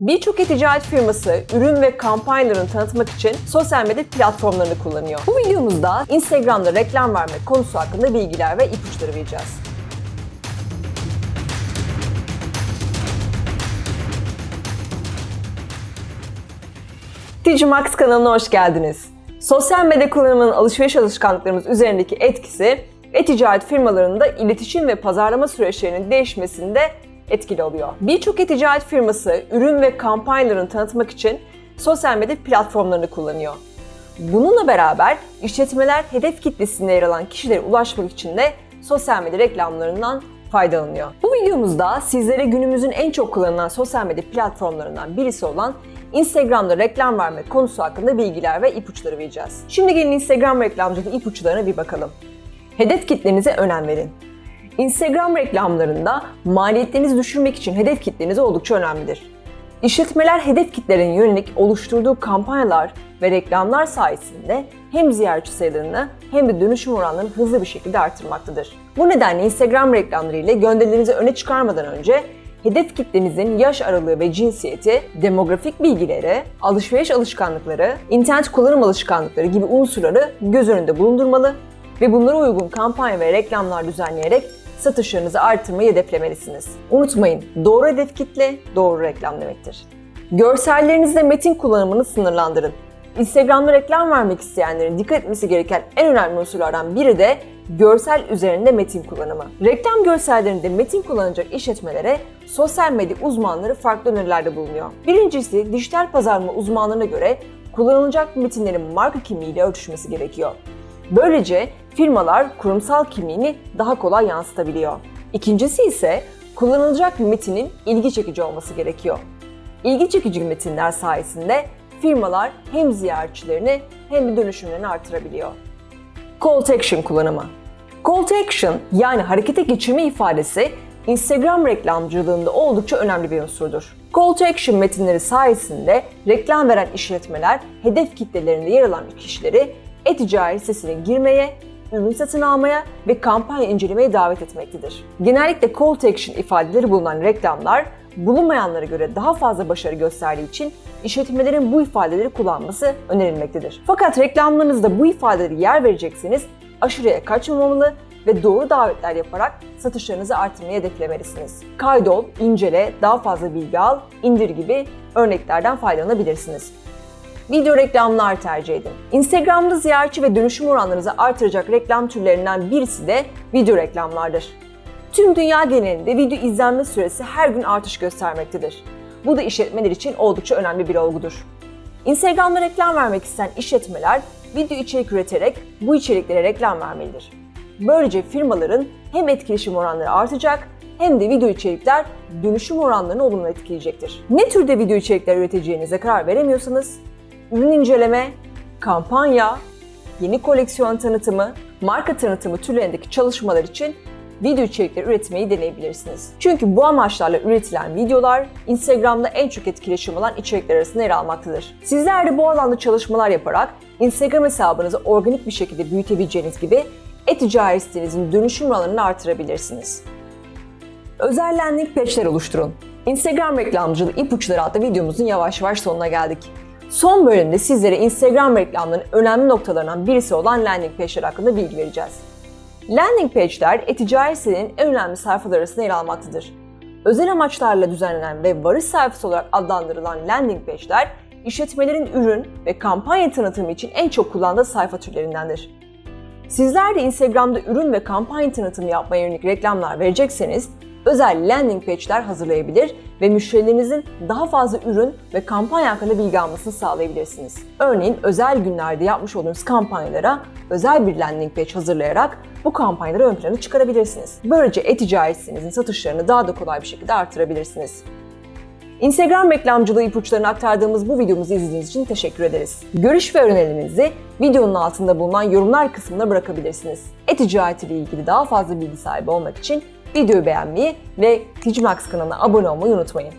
Birçok e-ticaret firması ürün ve kampanyalarını tanıtmak için sosyal medya platformlarını kullanıyor. Bu videomuzda Instagram'da reklam vermek konusu hakkında bilgiler ve ipuçları vereceğiz. Digimax kanalına hoş geldiniz. Sosyal medya kullanımının alışveriş alışkanlıklarımız üzerindeki etkisi e-ticaret firmalarında iletişim ve pazarlama süreçlerinin değişmesinde etkili oluyor. Birçok e-ticaret firması ürün ve kampanyalarını tanıtmak için sosyal medya platformlarını kullanıyor. Bununla beraber işletmeler hedef kitlesinde yer alan kişilere ulaşmak için de sosyal medya reklamlarından faydalanıyor. Bu videomuzda sizlere günümüzün en çok kullanılan sosyal medya platformlarından birisi olan Instagram'da reklam vermek konusu hakkında bilgiler ve ipuçları vereceğiz. Şimdi gelin Instagram reklamcılığı ipuçlarına bir bakalım. Hedef kitlenize önem verin. Instagram reklamlarında maliyetlerinizi düşürmek için hedef kitleniz oldukça önemlidir. İşletmeler hedef kitlelerine yönelik oluşturduğu kampanyalar ve reklamlar sayesinde hem ziyaretçi sayılarını hem de dönüşüm oranlarını hızlı bir şekilde artırmaktadır. Bu nedenle Instagram reklamları ile gönderilerinizi öne çıkarmadan önce hedef kitlenizin yaş aralığı ve cinsiyeti, demografik bilgileri, alışveriş alışkanlıkları, internet kullanım alışkanlıkları gibi unsurları göz önünde bulundurmalı ve bunlara uygun kampanya ve reklamlar düzenleyerek satışlarınızı artırmayı hedeflemelisiniz. Unutmayın, doğru hedef kitle, doğru reklam demektir. Görsellerinizde metin kullanımını sınırlandırın. Instagram'da reklam vermek isteyenlerin dikkat etmesi gereken en önemli unsurlardan biri de görsel üzerinde metin kullanımı. Reklam görsellerinde metin kullanacak işletmelere sosyal medya uzmanları farklı önerilerde bulunuyor. Birincisi, dijital pazarlama uzmanlarına göre kullanılacak metinlerin marka kimliğiyle örtüşmesi gerekiyor. Böylece firmalar kurumsal kimliğini daha kolay yansıtabiliyor. İkincisi ise kullanılacak metinin ilgi çekici olması gerekiyor. İlgi çekici metinler sayesinde firmalar hem ziyaretçilerini hem de dönüşümlerini artırabiliyor. Call to action kullanımı. Call to action yani harekete geçirme ifadesi Instagram reklamcılığında oldukça önemli bir unsurdur. Call to action metinleri sayesinde reklam veren işletmeler hedef kitlelerinde yer alan kişileri e-ticaret sitesine girmeye, ürün satın almaya ve kampanya incelemeye davet etmektedir. Genellikle call to action ifadeleri bulunan reklamlar bulunmayanlara göre daha fazla başarı gösterdiği için işletmelerin bu ifadeleri kullanması önerilmektedir. Fakat reklamlarınızda bu ifadeleri yer verecekseniz aşırıya kaçmamalı ve doğru davetler yaparak satışlarınızı artırmayı hedeflemelisiniz. Kaydol, incele, daha fazla bilgi al, indir gibi örneklerden faydalanabilirsiniz. Video reklamlar tercih edin. Instagram'da ziyaretçi ve dönüşüm oranlarınızı artıracak reklam türlerinden birisi de video reklamlardır. Tüm dünya genelinde video izlenme süresi her gün artış göstermektedir. Bu da işletmeler için oldukça önemli bir olgudur. Instagram'da reklam vermek isteyen işletmeler video içerik üreterek bu içeriklere reklam vermelidir. Böylece firmaların hem etkileşim oranları artacak hem de video içerikler dönüşüm oranlarını olumlu etkileyecektir. Ne türde video içerikler üreteceğinize karar veremiyorsanız ürün inceleme, kampanya, yeni koleksiyon tanıtımı, marka tanıtımı türlerindeki çalışmalar için video içerikleri üretmeyi deneyebilirsiniz. Çünkü bu amaçlarla üretilen videolar Instagram'da en çok etkileşim olan içerikler arasında yer almaktadır. Sizler de bu alanda çalışmalar yaparak Instagram hesabınızı organik bir şekilde büyütebileceğiniz gibi e-ticaret sitenizin dönüşüm oranını artırabilirsiniz. Özel landing page'ler oluşturun. Instagram reklamcılığı ipuçları adlı videomuzun yavaş yavaş sonuna geldik. Son bölümde sizlere Instagram reklamlarının önemli noktalarından birisi olan landing page'ler hakkında bilgi vereceğiz. Landing page'ler e-ticaret sitenin en önemli sayfalar arasında yer almaktadır. Özel amaçlarla düzenlenen ve varış sayfası olarak adlandırılan landing page'ler, işletmelerin ürün ve kampanya tanıtımı için en çok kullandığı sayfa türlerindendir. Sizler de Instagram'da ürün ve kampanya tanıtımı yapmaya yönelik reklamlar verecekseniz özel landing page'ler hazırlayabilir ve müşterilerinizin daha fazla ürün ve kampanya hakkında bilgi almasını sağlayabilirsiniz. Örneğin özel günlerde yapmış olduğunuz kampanyalara özel bir landing page hazırlayarak bu kampanyaları ön plana çıkarabilirsiniz. Böylece e-ticaret sitenizin satışlarını daha da kolay bir şekilde artırabilirsiniz. Instagram reklamcılığı ipuçlarını aktardığımız bu videomuzu izlediğiniz için teşekkür ederiz. Görüş ve önerilerinizi videonun altında bulunan yorumlar kısmına bırakabilirsiniz. E-ticaret ile ilgili daha fazla bilgi sahibi olmak için videoyu beğenmeyi ve Digimax kanalına abone olmayı unutmayın.